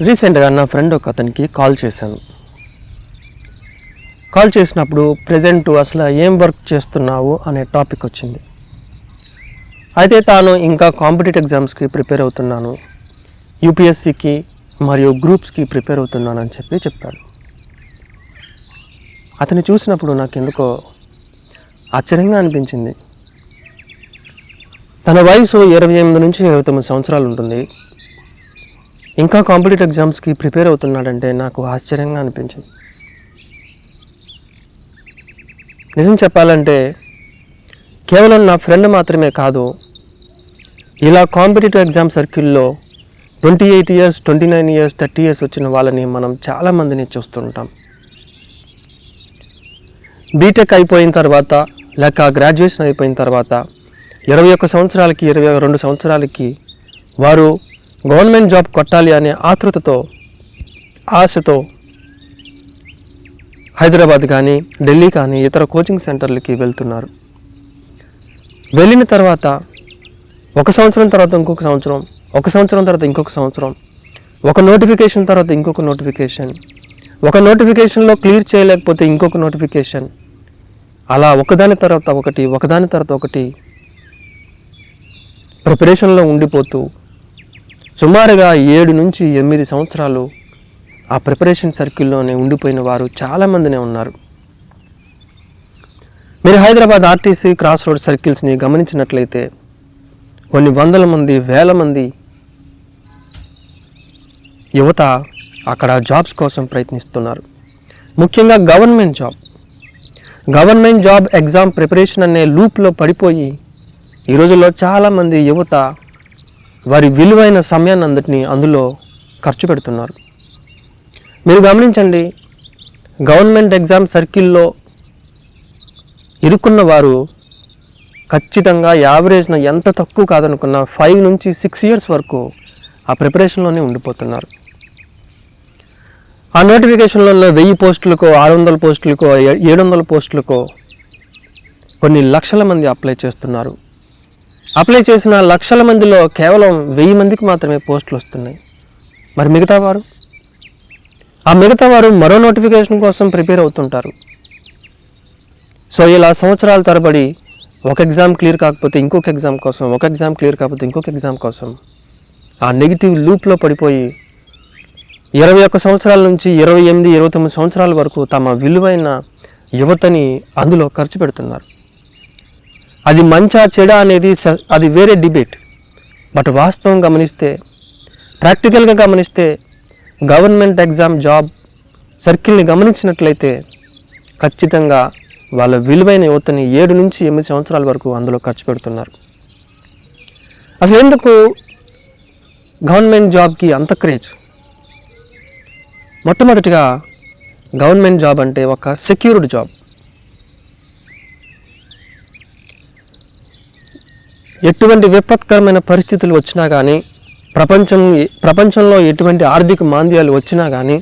రీసెంట్గా నా ఫ్రెండ్ ఒక అతనికి కాల్ చేశాను. కాల్ చేసినప్పుడు ప్రజెంట్ అసలు ఏం వర్క్ చేస్తున్నావు అనే టాపిక్ వచ్చింది. అయితే తాను ఇంకా కాంపిటేటివ్ ఎగ్జామ్స్కి ప్రిపేర్ అవుతున్నాను. యూపీఎస్సికి మరియు గ్రూప్స్కి ప్రిపేర్ అవుతున్నాను అని చెప్పి చెప్పాడు. అతన్ని చూసినప్పుడు నాకు ఎందుకో ఆశ్చర్యంగా అనిపించింది. తన వయసు ఇరవై ఎనిమిది నుంచి ఇరవై తొమ్మిది సంవత్సరాలు ఉంటుంది. ఇంకా కాంపిటేటివ్ ఎగ్జామ్స్కి ప్రిపేర్ అవుతున్నాడంటే నాకు ఆశ్చర్యంగా అనిపించింది. నిజం చెప్పాలంటే కేవలం నా ఫ్రెండ్ మాత్రమే కాదు ఇలా కాంపిటేటివ్ ఎగ్జామ్ సర్కిల్లో twenty eight years twenty nine years thirty years వచ్చిన వాళ్ళని మనం చాలామందిని చూస్తుంటాం. బీటెక్ అయిపోయిన తర్వాత లేక గ్రాడ్యుయేషన్ అయిపోయిన తర్వాత ఇరవై ఒక్క సంవత్సరాలకి ఇరవై రెండు సంవత్సరాలకి వారు గవర్నమెంట్ జాబ్ కొట్టాలి అనే ఆతృతతో ఆశతో హైదరాబాద్ కానీ ఢిల్లీ కానీ ఇతర కోచింగ్ సెంటర్లకి వెళ్తున్నారు. వెళ్ళిన తర్వాత ఒక సంవత్సరం తర్వాత ఇంకొక సంవత్సరం ఒక సంవత్సరం తర్వాత ఇంకొక సంవత్సరం ఒక నోటిఫికేషన్ తర్వాత ఇంకొక నోటిఫికేషన్ ఒక నోటిఫికేషన్లో క్లియర్ చేయలేకపోతే ఇంకొక నోటిఫికేషన్. అలా ఒకదాని తర్వాత ఒకటి ఒకదాని తర్వాత ఒకటి ప్రిపరేషన్లో ఉండిపోతూ సుమారుగా ఏడు నుంచి ఎనిమిది సంవత్సరాలు ఆ ప్రిపరేషన్ సర్కిల్లోనే ఉండిపోయిన వారు చాలామందినే ఉన్నారు. మీరు హైదరాబాద్ ఆర్టీసీ క్రాస్ రోడ్ సర్కిల్స్ని గమనించినట్లయితే కొన్ని వందల మంది వేల మంది యువత అక్కడ జాబ్స్ కోసం ప్రయత్నిస్తున్నారు. ముఖ్యంగా government job. Government job exam preparation అనే లూప్లో పడిపోయి ఈ రోజుల్లో చాలామంది యువత వారి విలువైన సమయాన్ని అందరినీ అందులో ఖర్చు పెడుతున్నారు. మీరు గమనించండి గవర్నమెంట్ ఎగ్జామ్ సర్కిల్లో ఇరుక్కున్న వారు ఖచ్చితంగా యావరేజ్న ఎంత తక్కువ కాదనుకున్న ఫైవ్ నుంచి సిక్స్ ఇయర్స్ వరకు ఆ ప్రిపరేషన్లోనే ఉండిపోతున్నారు. ఆ నోటిఫికేషన్లో ఉన్న వెయ్యి పోస్టులకో ఆరు వందల పోస్టులకో ఏడు వందల పోస్టులకో కొన్ని లక్షల మంది అప్లై చేస్తున్నారు. అప్లై చేసిన లక్షల మందిలో కేవలం వెయ్యి మందికి మాత్రమే పోస్టులు వస్తున్నాయి. మరి మిగతా వారు? ఆ మిగతా వారు మరో నోటిఫికేషన్ కోసం ప్రిపేర్ అవుతుంటారు. సో ఇలా సంవత్సరాల తరబడి ఒక ఎగ్జామ్ క్లియర్ కాకపోతే ఇంకొక ఎగ్జామ్ కోసం ఒక ఎగ్జామ్ క్లియర్ కాకపోతే ఇంకొక ఎగ్జామ్ కోసం ఆ నెగిటివ్ లూప్లో పడిపోయి ఇరవై ఒక్క సంవత్సరాల నుంచి ఇరవై ఎనిమిది ఇరవై తొమ్మిది సంవత్సరాల వరకు తమ విలువైన యువతని అందులో ఖర్చు పెడుతున్నారు. అది మంచా చెడ అనేది స- అది వేరే డిబేట్. బట్ వాస్తవం గమనిస్తే ప్రాక్టికల్గా గమనిస్తే గవర్నమెంట్ ఎగ్జామ్ జాబ్ సర్కిల్ని గమనించినట్లయితే ఖచ్చితంగా వాళ్ళ విలువైన యువతని ఏడు నుంచి ఎనిమిది సంవత్సరాల వరకు అందులో ఖర్చు పెడుతున్నారు. అసలు ఎందుకు గవర్నమెంట్ జాబ్కి అంత క్రేజ్? మొట్టమొదటిగా గవర్నమెంట్ జాబ్ అంటే ఒక సెక్యూర్డ్ జాబ్. ఎటువంటి విపత్కరమైన పరిస్థితులు వచ్చినా కానీ ప్రపంచం ప్రపంచంలో ఎటువంటి ఆర్థిక మాంద్యాలు వచ్చినా కానీ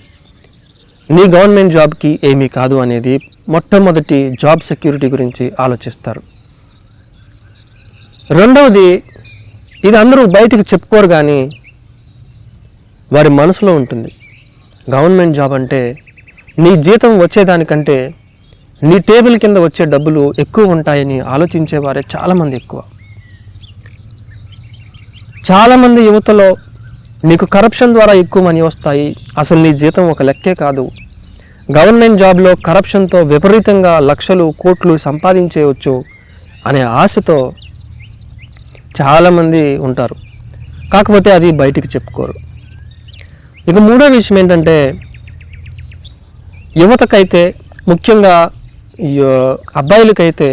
నీ గవర్నమెంట్ జాబ్కి ఏమీ కాదు అనేది మొట్టమొదటి జాబ్ సెక్యూరిటీ గురించి ఆలోచిస్తారు. రెండవది ఇది అందరూ బయటకు చెప్పుకోరు కానీ వారి మనసులో ఉంటుంది. గవర్నమెంట్ జాబ్ అంటే నీ జీతం వచ్చేదానికంటే నీ టేబుల్ కింద వచ్చే డబ్బులు ఎక్కువ ఉంటాయని ఆలోచించేవారే చాలామంది ఎక్కువ. చాలామంది యువతలో నీకు కరప్షన్ ద్వారా ఎక్కువ మనీ వస్తాయి. అసలు నీ జీతం ఒక లెక్కే కాదు. గవర్నమెంట్ జాబ్లో కరప్షన్తో విపరీతంగా లక్షలు కోట్లు సంపాదించేయవచ్చు అనే ఆశతో చాలామంది ఉంటారు. కాకపోతే అది బయటికి చెప్పుకోరు. ఇక మూడో విషయం ఏంటంటే యువతకైతే ముఖ్యంగా అబ్బాయిలకైతే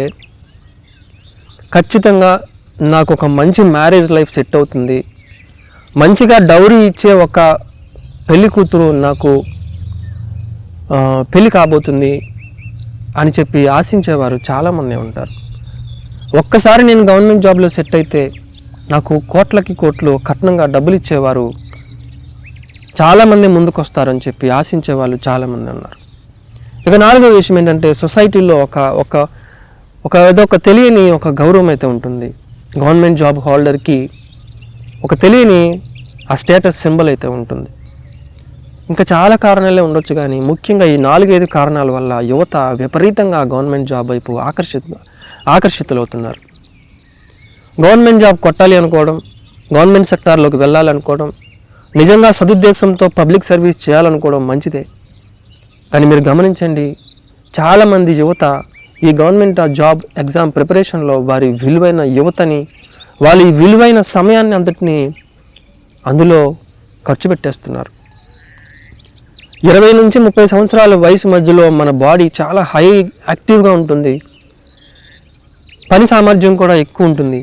ఖచ్చితంగా నాకు ఒక మంచి మ్యారేజ్ లైఫ్ సెట్ అవుతుంది. మంచిగా డౌరీ ఇచ్చే ఒక పెళ్ళి కూతురు నాకు పెళ్ళి కాబోతుంది అని చెప్పి ఆశించేవారు చాలామంది ఉంటారు. ఒక్కసారి నేను గవర్నమెంట్ జాబ్లో సెట్ అయితే నాకు కోట్లకి కోట్లు కట్నంగా డబ్బులు ఇచ్చేవారు చాలామంది ముందుకొస్తారని చెప్పి ఆశించే వాళ్ళు చాలామంది ఉన్నారు. ఇక నాలుగో విషయం ఏంటంటే సొసైటీలో ఒక ఒక ఒక ఏదో ఒక తెలియని ఒక గౌరవం అయితే ఉంటుంది. గవర్నమెంట్ జాబ్ హోల్డర్కి ఒక తెలియని ఆ స్టేటస్ సింబల్ అయితే ఉంటుంది. ఇంకా చాలా కారణాలే ఉండొచ్చు కానీ ముఖ్యంగా ఈ నాలుగైదు కారణాల వల్ల యువత విపరీతంగా గవర్నమెంట్ జాబ్ వైపు ఆకర్షిత ఆకర్షితులవుతున్నారు. గవర్నమెంట్ జాబ్ కొట్టాలి అనుకోవడం గవర్నమెంట్ సెక్టార్లోకి వెళ్ళాలనుకోవడం నిజంగా సదుద్దేశంతో పబ్లిక్ సర్వీస్ చేయాలనుకోవడం మంచిదే. కానీ మీరు గమనించండి చాలామంది యువత ఈ గవర్నమెంట్ ఆ జాబ్ ఎగ్జామ్ ప్రిపరేషన్లో వారి విలువైన యువతని వాళ్ళ ఈ విలువైన సమయాన్ని అంతటిని అందులో ఖర్చు పెట్టేస్తున్నారు. ఇరవై నుంచి ముప్పై సంవత్సరాల వయసు మధ్యలో మన బాడీ చాలా హై యాక్టివ్గా ఉంటుంది. పని సామర్థ్యం కూడా ఎక్కువ ఉంటుంది.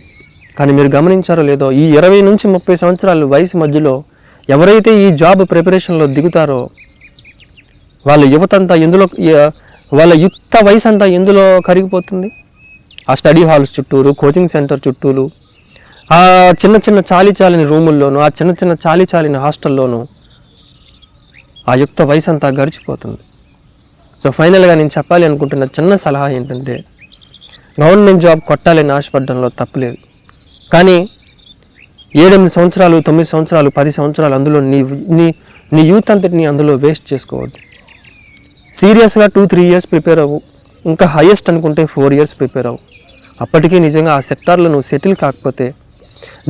కానీ మీరు గమనించారో లేదో ఈ ఇరవై నుంచి ముప్పై సంవత్సరాల వయసు మధ్యలో ఎవరైతే ఈ జాబ్ ప్రిపరేషన్లో దిగుతారో వాళ్ళ యువతంతా ఎందులో వాళ్ళ యుక్త వయసు అంతా ఎందులో కరిగిపోతుంది? ఆ స్టడీ హాల్స్ చుట్టూరు కోచింగ్ సెంటర్ చుట్టూరు ఆ చిన్న చిన్న చాలి చాలిన రూముల్లోనూ ఆ చిన్న చిన్న చాలి చాలిన హాస్టల్లోనూ ఆ యుక్త వయసు అంతా గడిచిపోతుంది. సో ఫైనల్గా నేను చెప్పాలి అనుకుంటున్న చిన్న సలహా ఏంటంటే గవర్నమెంట్ జాబ్ కొట్టాలని ఆశపడడంలో తప్పులేదు కానీ ఏడెనిమిది సంవత్సరాలు తొమ్మిది సంవత్సరాలు పది సంవత్సరాలు అందులో నీ నీ నీ యూత్ అంతటిని అందులో వేస్ట్ చేసుకోవద్దు. సీరియస్గా టూ త్రీ ఇయర్స్ ప్రిపేర్ అవ్వు. ఇంకా హైయెస్ట్ అనుకుంటే ఫోర్ ఇయర్స్ ప్రిపేర్ అవ్వు. అప్పటికీ నిజంగా ఆ సెక్టార్లో నువ్వు సెటిల్ కాకపోతే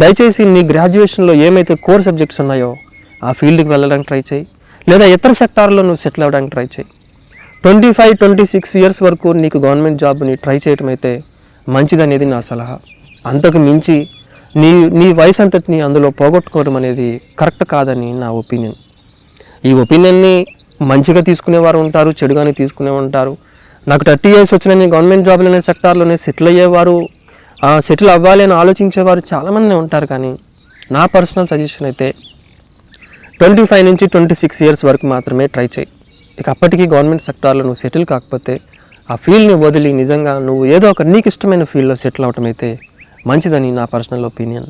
దయచేసి నీ గ్రాడ్యుయేషన్లో ఏమైతే కోర్ సబ్జెక్ట్స్ ఉన్నాయో ఆ ఫీల్డ్కి వెళ్ళడానికి ట్రై చేయి. లేదా ఇతర సెక్టార్లో నువ్వు సెటిల్ అవ్వడానికి ట్రై చేయి. Twenty five twenty six years వరకు నీకు గవర్నమెంట్ జాబ్ని ట్రై చేయటం అయితే మంచిదనేది నా సలహా. అంతకు మించి నీ నీ వయసు అంతటిని అందులో పోగొట్టుకోవడం అనేది కరెక్ట్ కాదని నా ఒపీనియన్. ఈ ఒపీనియన్ని మంచిగా తీసుకునేవారు ఉంటారు చెడుగానే తీసుకునే ఉంటారు. నాకు థర్టీ ఇయర్స్ వచ్చిన నేను గవర్నమెంట్ జాబ్లోనే సెక్టార్లోనే సెటిల్ అయ్యేవారు సెటిల్ అవ్వాలి అని ఆలోచించేవారు చాలామంది ఉంటారు కానీ నా పర్సనల్ సజెషన్ అయితే ట్వంటీ ఫైవ్ నుంచి ట్వంటీ సిక్స్ ఇయర్స్ వరకు మాత్రమే ట్రై చేయి. ఇక అప్పటికీ గవర్నమెంట్ సెక్టార్లో నువ్వు సెటిల్ కాకపోతే ఆ ఫీల్డ్ని వదిలి నిజంగా నువ్వు ఏదో ఒక నీకు ఇష్టమైన ఫీల్డ్లో సెటిల్ అవటం అయితే మంచిదని నా పర్సనల్ ఒపీనియన్